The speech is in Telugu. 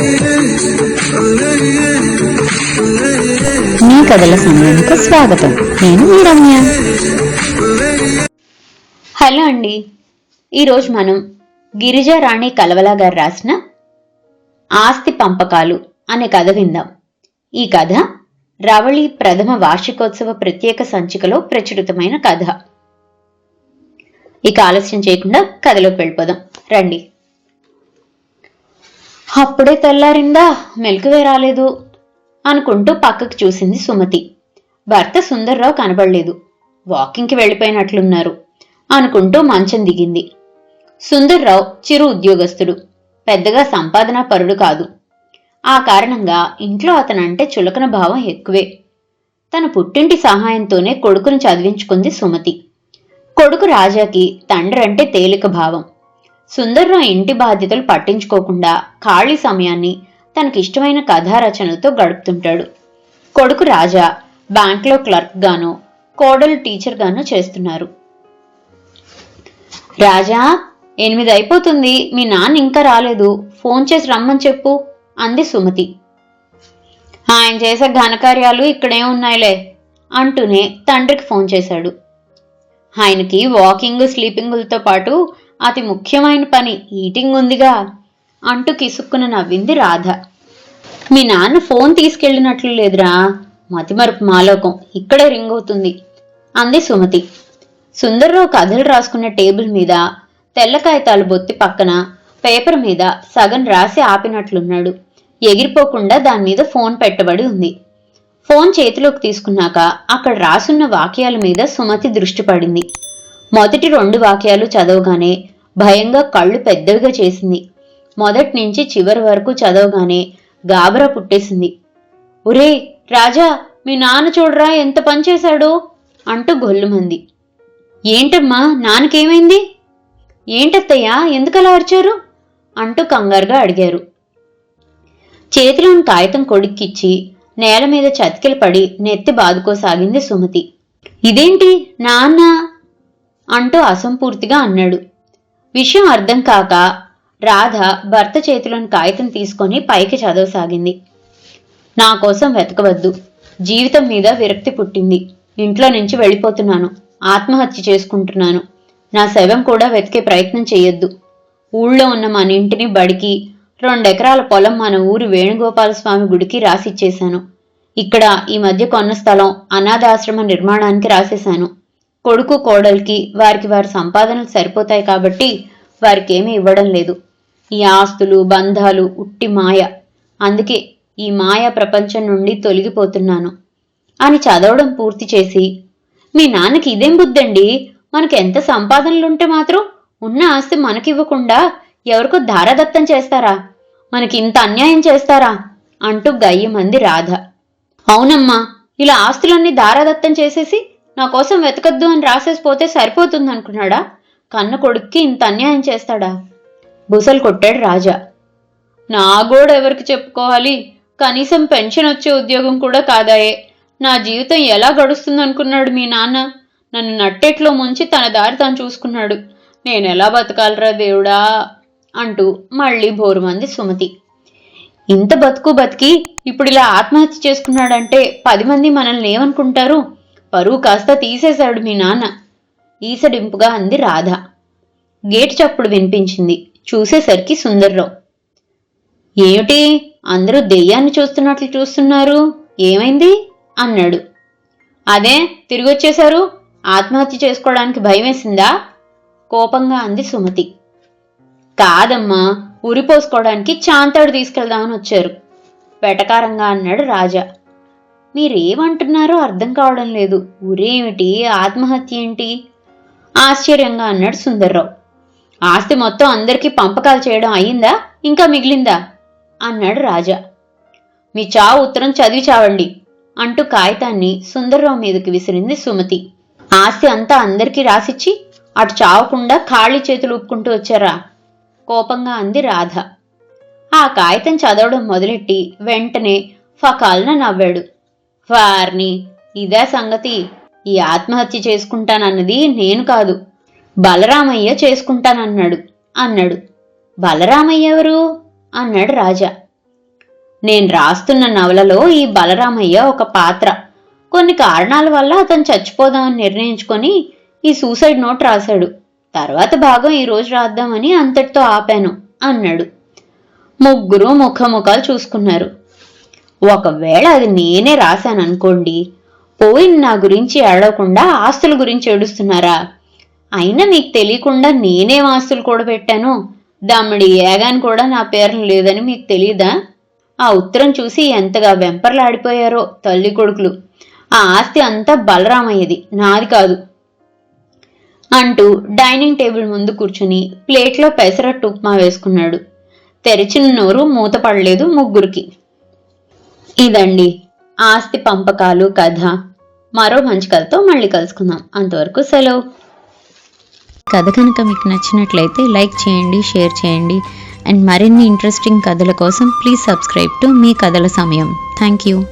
మీ కథల సమయానికి స్వాగతం. నేను మీ రమ్య. హలో అండి. ఈరోజు మనం గిరిజారాణి కలవలా గారు రాసిన ఆస్తి పంపకాలు అనే కథ విందాం. ఈ కథ రవళి ప్రథమ వార్షికోత్సవ ప్రత్యేక సంచికలో ప్రచురితమైన కథ. ఇక ఆలస్యం చేయకుండా కథలోకి వెళ్ళిపోదాం. రండి. అప్పుడే తెల్లారిందా? మెలకువే రాలేదు అనుకుంటూ పక్కకు చూసింది సుమతి. భర్త సుందర్రావు కనబడలేదు. వాకింగ్కి వెళ్ళిపోయినట్లున్నారు అనుకుంటూ మంచం దిగింది. సుందర్రావు చిరు ఉద్యోగస్తుడు. పెద్దగా సంపాదన పరుడు కాదు. ఆ కారణంగా ఇంట్లో అతనంటే చులకన భావం ఎక్కువే. తన పుట్టింటి సహాయంతోనే కొడుకును చదివించుకుంది సుమతి. కొడుకు రాజాకి తండ్రంటే తేలిక భావం. సుందర్రావు ఇంటి బాధ్యతలు పట్టించుకోకుండా ఖాళీ సమయాన్ని తనకిష్టమైన కథారచనలతో గడుపుతుంటాడు. కొడుకు రాజా బ్యాంక్లో క్లర్క్ గాను కోడలు టీచర్ గాను చేస్తున్నారు. రాజా ఎనిమిది అయిపోతుంది. మీ నాన్న ఇంకా రాలేదు. ఫోన్ చేసి రమ్మని చెప్పు అంది సుమతి. ఆయన చేసే ఘనకార్యాలు ఇక్కడే ఉన్నాయిలే అంటూనే తండ్రికి ఫోన్ చేశాడు. ఆయనకి వాకింగ్ స్లీపింగులతో పాటు అతి ముఖ్యమైన పని ఈటింగ్ ఉందిగా అంటూ కిసుక్కున నవ్వింది రాధ. మీ నాన్న ఫోన్ తీసుకెళ్ళినట్లు లేదురా మతిమరుపు మాలోకం ఇక్కడే రింగ్ అవుతుంది అంది సుమతి. సుందర్రావు కథలు రాసుకున్న టేబుల్ మీద తెల్ల కాగితాలు బొత్తి పక్కన పేపర్ మీద సగం రాసి ఆపినట్లున్నాడు. ఎగిరిపోకుండా దాని మీద ఫోన్ పెట్టబడి ఉంది. ఫోన్ చేతిలోకి తీసుకున్నాక అక్కడ రాసున్న వాక్యాల మీద సుమతి దృష్టి పడింది. మొదటి రెండు వాక్యాలు చదవగానే భయంగా కళ్ళు పెద్దవిగా చేసింది. మొదటి నుంచి చివరి వరకు చదవగానే గాబరా పుట్టేసింది. ఒరే రాజా మీ నాన్న చూడరా ఎంత పని చేశాడో? అంటూ గొల్లుమంది. ఏంటమ్మా నాన్నకేమైంది? ఏంటత్తయ్యా ఎందుకలా అరిచారు? అంటూ కంగారుగా అడిగారు. చేతిలోని కాగితం కొడుక్కిచ్చి నేల మీద చతికిల పడి నెత్తి బాదుకోసాగింది సుమతి. ఇదేంటి నాన్న? అంటూ అసంపూర్తిగా అన్నాడు. విషయం అర్థం కాక రాధ భర్త చేతిలోని కాగితం తీసుకొని పైకి చదవసాగింది. నా కోసం వెతకవద్దు. జీవితం మీద విరక్తి పుట్టింది. ఇంట్లో నుంచి వెళ్ళిపోతున్నాను. ఆత్మహత్య చేసుకుంటున్నాను. నా శవం కూడా వెతికే ప్రయత్నం చేయొద్దు. ఊళ్ళో ఉన్న మన ఇంటిని బడికి రెండెకరాల పొలం మన ఊరి వేణుగోపాల స్వామి గుడికి రాసిచ్చేశాను. ఇక్కడ ఈ మధ్య కొన్న స్థలం అనాథాశ్రమ నిర్మాణానికి రాసేశాను. కొడుకు కోడలికి వారికి వారి సంపాదనలు సరిపోతాయి కాబట్టి వారికి ఏమీ ఇవ్వడం లేదు. ఈ ఆస్తులు బంధాలు ఉట్టి మాయ. అందుకే ఈ మాయ ప్రపంచం నుండి తొలగిపోతున్నాను. అని చదవడం పూర్తి చేసి మీ నాన్నకి ఇదేం బుద్ధండి? మనకి ఎంత సంపాదనలుంటే మాత్రం ఉన్న ఆస్తి మనకివ్వకుండా ఎవరికో ధారాదత్తం చేస్తారా? మనకి ఇంత అన్యాయం చేస్తారా? అంటూ గయ్యమంది రాధ. అవునమ్మా ఇలా ఆస్తులన్నీ దారాదత్తం చేసేసి నా కోసం వెతకద్దు అని రాసేసి పోతే సరిపోతుంది అనుకున్నాడా కన్న కొడుక్కి ఇంత అన్యాయం చేస్తాడా? బుసలు కొట్టాడు రాజా. నా గోడు ఎవరికి చెప్పుకోవాలి? కనీసం పెన్షన్ వచ్చే ఉద్యోగం కూడా కాదాయే. నా జీవితం ఎలా గడుస్తుంది అనుకున్నాడు మీ నాన్న? నన్ను నట్టెట్లో ముంచి తన దారి తాను చూసుకున్నాడు. నేను ఎలా బతకాలరా దేవుడా? అంటూ మళ్ళీ బోరుమంది సుమతి. ఇంత బతుకు బతికి ఇప్పుడు ఇలా ఆత్మహత్య చేసుకున్నాడంటే పది మంది మనల్ని ఏమనుకుంటారు? పరువు కాస్త తీసేశాడు మీ నాన్న. ఈసడింపుగా అంది రాధ. గేట్ చప్పుడు వినిపించింది. చూసేసరికి సుందర్రావు. ఏమిటి? అందరూ దెయ్యాన్ని చూస్తున్నట్లు చూస్తున్నారు? ఏమైంది? అన్నాడు. అదే తిరిగొచ్చేశారు? ఆత్మహత్య చేసుకోవడానికి భయమేసిందా? కోపంగా అంది సుమతి. కాదమ్మా ఉరిపోసుకోవడానికి చాంతాడు తీసుకెళ్దామని వచ్చారు. వెటకారంగా అన్నాడు రాజా. మీరేమంటున్నారో అర్థం కావడం లేదు. ఊరేమిటి? ఆత్మహత్య ఏంటి? ఆశ్చర్యంగా అన్నాడు సుందర్రావు. ఆస్తి మొత్తం అందరికీ పంపకాలు చేయడం అయ్యిందా? ఇంకా మిగిలిందా? అన్నాడు రాజా. మీ చావు ఉత్తరం చదివి చావండి అంటూ కాగితాన్ని సుందర్రావు మీదకి విసిరింది సుమతి. ఆస్తి అంతా అందరికీ రాసిచ్చి అటు చావకుండా ఖాళీ చేతులు ఊపుకుంటూ వచ్చారా? కోపంగా అంది రాధ. ఆ కాగితం చదవడం మొదలెట్టి వెంటనే ఫకాల్న నవ్వాడు. వార్ని ఇదే సంగతి. ఈ ఆత్మహత్య చేసుకుంటానన్నది నేను కాదు. బలరామయ్య చేసుకుంటానన్నాడు అన్నాడు. బలరామయ్య ఎవరు? అన్నాడు రాజా. నేను రాస్తున్న నవలలో ఈ బలరామయ్య ఒక పాత్ర. కొన్ని కారణాల వల్ల అతను చచ్చిపోదామని నిర్ణయించుకొని ఈ సూసైడ్ నోట్ రాశాడు. తర్వాత భాగం ఈరోజు రాద్దామని అంతటితో ఆపాను అన్నాడు. ముగ్గురు ముఖముఖాలు చూసుకున్నారు. ఒకవేళ అది నేనే రాశాను అనుకోండి పోయిన నా గురించి ఏడవకుండా ఆస్తుల గురించి ఏడుస్తున్నారా? అయినా మీకు తెలియకుండా నేనేం ఆస్తులు కూడా పెట్టాను? దమ్మిడి ఏగాని కూడా నా పేరు లేదని మీకు తెలియదా ఆ ఉత్తరం చూసి ఎంతగా వెంపర్లాడిపోయారో తల్లి కొడుకులు. ఆ ఆస్తి అంతా బలరామయ్యది నాది కాదు. అంటూ డైనింగ్ టేబుల్ ముందు కూర్చుని ప్లేట్లో పెసరట్టు ఉప్మా వేసుకున్నాడు. తెరిచిన నోరు మూతపడలేదు ముగ్గురికి. ఇదండి ఆస్తి పంపకాలు కథ. మరో మంచి కథతో మళ్ళీ కలుసుకుందాం. అంతవరకు సెలవు. కథ కనుక మీకు నచ్చినట్లయితే లైక్ చేయండి షేర్ చేయండి. అండ్ మరిన్ని ఇంట్రెస్టింగ్ కథల కోసం ప్లీజ్ సబ్స్క్రైబ్ టు మీ కథల సమయం. Thank you.